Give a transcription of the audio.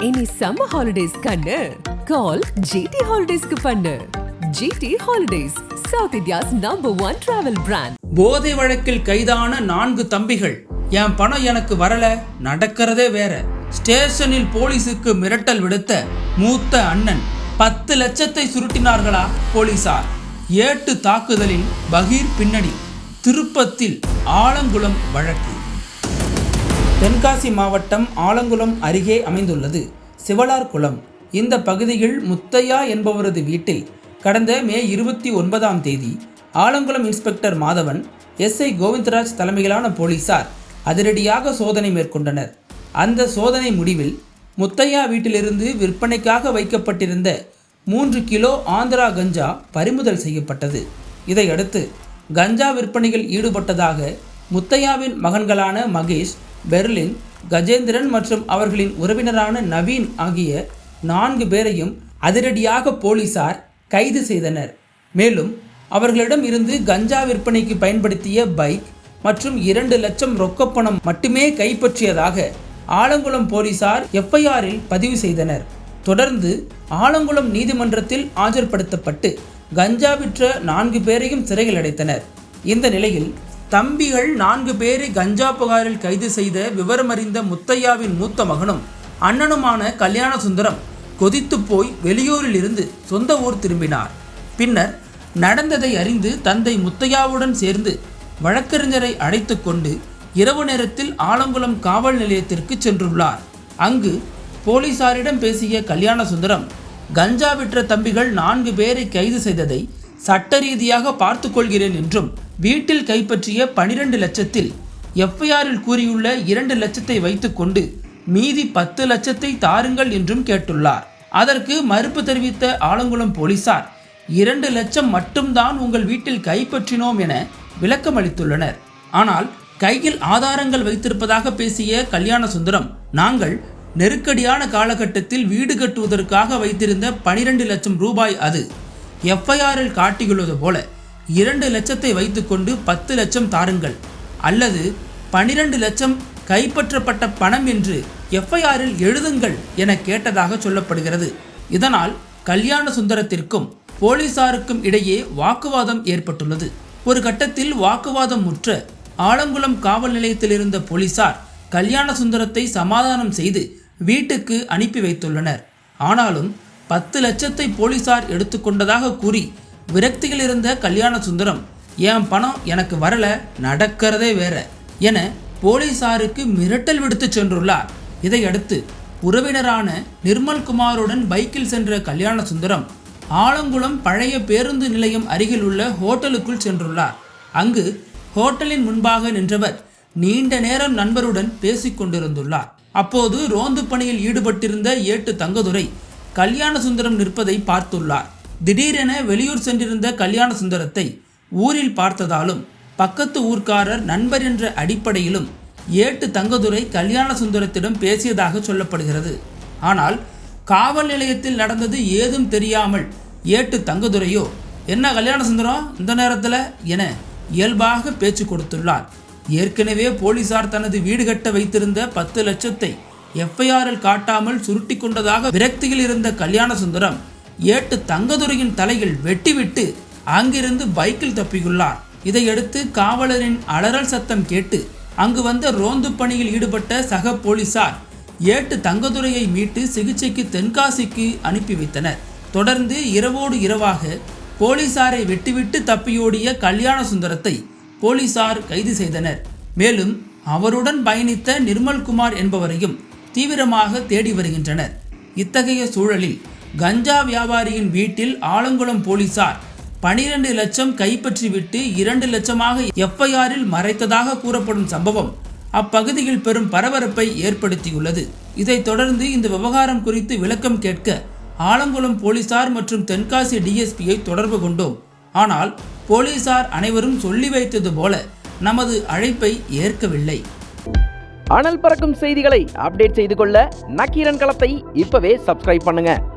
இனி summer holidays கண்ணு. Call GT ஹாலிடேஸ்க்கு பண்ணு. GT holidays south India's number one travel brand போதை வழக்கில் கைதான நான்கு தம்பிகள். என் பணம் எனக்கு வரல நடக்கிறதே வேற. ஸ்டேஷனில் போலீஸுக்கு மிரட்டல் விடுத்த மூத்த அண்ணன் பத்து லட்சத்தை சுருட்டினார்களா போலீசார். ஏட்டு தாக்குதலில் பகீர் பின்னணி திருப்பத்தில் ஆலங்குளம் வழக்கு. தென்காசி மாவட்டம் ஆலங்குளம் அருகே அமைந்துள்ளது. சிவலார் குளம் இந்த பகுதியில் முத்தையா என்பவரது வீட்டில் கடந்த மே இருபத்தி ஒன்பதாம் தேதி ஆலங்குளம் இன்ஸ்பெக்டர் மாதவன் எஸ்ஐ கோவிந்தராஜ் தலைமையிலான போலீசார் அதிரடியாக சோதனை மேற்கொண்டனர். அந்த சோதனை முடிவில் முத்தையா வீட்டிலிருந்து விற்பனைக்காக வைக்கப்பட்டிருந்த மூன்று கிலோ ஆந்திரா கஞ்சா பறிமுதல் செய்யப்பட்டது. இதையடுத்து கஞ்சா விற்பனையில் ஈடுபட்டதாக முத்தையாவின் மகன்களான மகேஷ் பெர்லின் கஜேந்திரன் மற்றும் அவர்களின் உறவினரான நவீன் ஆகிய நான்கு பேரையும் அதிரடியாக போலீசார் கைது செய்தனர். மேலும் அவர்களிடம் இருந்து கஞ்சா விற்பனைக்கு பயன்படுத்திய பைக் மற்றும் இரண்டு லட்சம் ரொக்கப்பணம் மட்டுமே கைப்பற்றியதாக ஆலங்குளம் போலீசார் எஃப்ஐஆரில் பதிவு செய்தனர். தொடர்ந்து ஆலங்குளம் நீதிமன்றத்தில் ஆஜர்படுத்தப்பட்டு கஞ்சா விற்ற நான்கு பேரையும் சிறையில் அடைத்தனர். இந்த நிலையில் தம்பிகள் நான்கு பேரை கஞ்சா புகாரில் கைது செய்த விவரமறிந்த முத்தையாவின் மூத்த மகனும் அண்ணனுமான கல்யாண சுந்தரம் கொதித்து போய் வெளியூரில் இருந்து சொந்த ஊர் திரும்பினார். பின்னர் நடந்ததை அறிந்து தந்தை முத்தையாவுடன் சேர்ந்து வழக்கறிஞரை அழைத்து கொண்டு இரவு நேரத்தில் ஆலங்குளம் காவல் நிலையத்திற்கு சென்றுள்ளார். அங்கு போலீசாரிடம் பேசிய கல்யாண சுந்தரம் கஞ்சா விற்ற தம்பிகள் நான்கு பேரை கைது செய்ததை சட்ட ரீதியாக பார்த்து கொள்கிறேன் என்றும் வீட்டில் கைப்பற்றிய பனிரெண்டு லட்சத்தில் எஃப்ஐஆரில் கூறியுள்ள இரண்டு லட்சத்தை வைத்துக்கொண்டு மீதி பத்து லட்சத்தை தாருங்கள் என்றும் கேட்டுள்ளார். அதற்கு மறுப்பு தெரிவித்த ஆலங்குளம் போலீசார் இரண்டு லட்சம் மட்டும்தான் உங்கள் வீட்டில் கைப்பற்றினோம் என விளக்கம் அளித்துள்ளனர். ஆனால் கையில் ஆதாரங்கள் வைத்திருப்பதாக பேசிய கல்யாண சுந்தரம் நாங்கள் நெருக்கடியான காலகட்டத்தில் வீடு கட்டுவதற்காக வைத்திருந்த பனிரெண்டு லட்சம் ரூபாய் அது எஃப்ஐஆரில் காட்டியுள்ளது போல இரண்டு லட்சத்தை வைத்துக்கொண்டு பத்து லட்சம் தாருங்கள். அல்லது பனிரெண்டு லட்சம் கைப்பற்றப்பட்ட பணம் என்று எஃப்ஐஆரில் எழுதுங்கள் என கேட்டதாக சொல்லப்படுகிறது. இதனால் கல்யாண சுந்தரத்திற்கும் போலீசாருக்கும் இடையே வாக்குவாதம் ஏற்பட்டுள்ளது. ஒரு கட்டத்தில் வாக்குவாதம் முற்ற ஆலங்குளம் காவல் நிலையத்தில் இருந்த போலீசார் கல்யாண சுந்தரத்தை சமாதானம் செய்து வீட்டுக்கு அனுப்பி வைத்துள்ளனர். ஆனாலும் பத்து லட்சத்தை போலீசார் எடுத்துக்கொண்டதாக கூறி விரக்தியில் இருந்த கல்யாண சுந்தரம் என் பணம் எனக்கு வரல நடக்கிறதே வேற என போலீசாருக்கு மிரட்டல் விடுத்து சென்றுள்ளார். இதையடுத்து உறவினரான நிர்மல்குமாருடன் பைக்கில் சென்ற கல்யாண சுந்தரம் ஆலங்குளம் பழைய பேருந்து நிலையம் அருகில் உள்ள ஹோட்டலுக்குள் சென்றுள்ளார். அங்கு ஹோட்டலின் முன்பாக நின்றவர் நீண்ட நேரம் நண்பருடன் பேசிக் கொண்டிருந்துள்ளார். அப்போது ரோந்து பணியில் ஈடுபட்டிருந்த ஏட்டு தங்கதுரை கல்யாண சுந்தரம் நிற்பதை பார்த்துள்ளார். திடீரென வெளியூர் சென்றிருந்த கல்யாண சுந்தரத்தை ஊரில் பார்த்ததாலும் பக்கத்து ஊர்க்காரர் நண்பர் என்ற அடிப்படையிலும் ஏட்டு தங்கதுரை கல்யாண சுந்தரத்திடம் பேசியதாக சொல்லப்படுகிறது. ஆனால் காவல் நிலையத்தில் நடந்தது ஏதும் தெரியாமல் ஏட்டு தங்கதுரையோ என்ன கல்யாண சுந்தரம் இந்த நேரத்தில்? என இயல்பாக பேச்சு கொடுத்துள்ளார். ஏற்கனவே போலீசார் தனது வீடு கட்ட வைத்திருந்த பத்து லட்சத்தை எஃப்ஐஆரில் காட்டாமல் சுருட்டி கொண்டதாக விரக்தியில் இருந்த கல்யாண சுந்தரம் ஏட்டு தங்கதுரையின் தலையில் வெட்டிவிட்டு அங்கிருந்து பைக்கில் தப்பியுள்ளார். இதையடுத்து காவலரின் அலறல் சத்தம் கேட்டு அங்கு வந்த ரோந்து பணியில் ஈடுபட்ட சக போலீசார் ஏட்டு தங்கதுரையை மீட்டு சிகிச்சைக்கு தென்காசிக்கு அனுப்பி வைத்தனர். தொடர்ந்து இரவோடு இரவாக போலீசாரை வெட்டிவிட்டு தப்பியோடிய கல்யாண சுந்தரத்தை போலீசார் கைது செய்தனர். மேலும் அவருடன் பயணித்த நிர்மல்குமார் என்பவரையும் தீவிரமாக தேடி வருகின்றனர். இத்தகைய சூழலில் கஞ்சா வியாபாரியின் வீட்டில் ஆலங்குளம் போலீசார் பனிரெண்டு லட்சம் கைப்பற்றிவிட்டு இரண்டு லட்சமாக எஃப்ஐஆரில் மறைத்ததாக கூறப்படும் சம்பவம் அப்பகுதியில் பெரும் பரபரப்பை ஏற்படுத்தியுள்ளது. இதைத் தொடர்ந்து இந்த விவகாரம் குறித்து விளக்கம் கேட்க ஆலங்குளம் போலீசார் மற்றும் தென்காசி டிஎஸ்பியை தொடர்பு கொண்டோம். ஆனால் போலீசார் அனைவரும் சொல்லி வைத்தது போல நமது அழைப்பை ஏற்கவில்லை. அனல் பறக்கும் செய்திகளை அப்டேட் செய்து கொள்ள நக்கீரன் களத்தை இப்பவே சப்ஸ்கிரைப் பண்ணுங்க.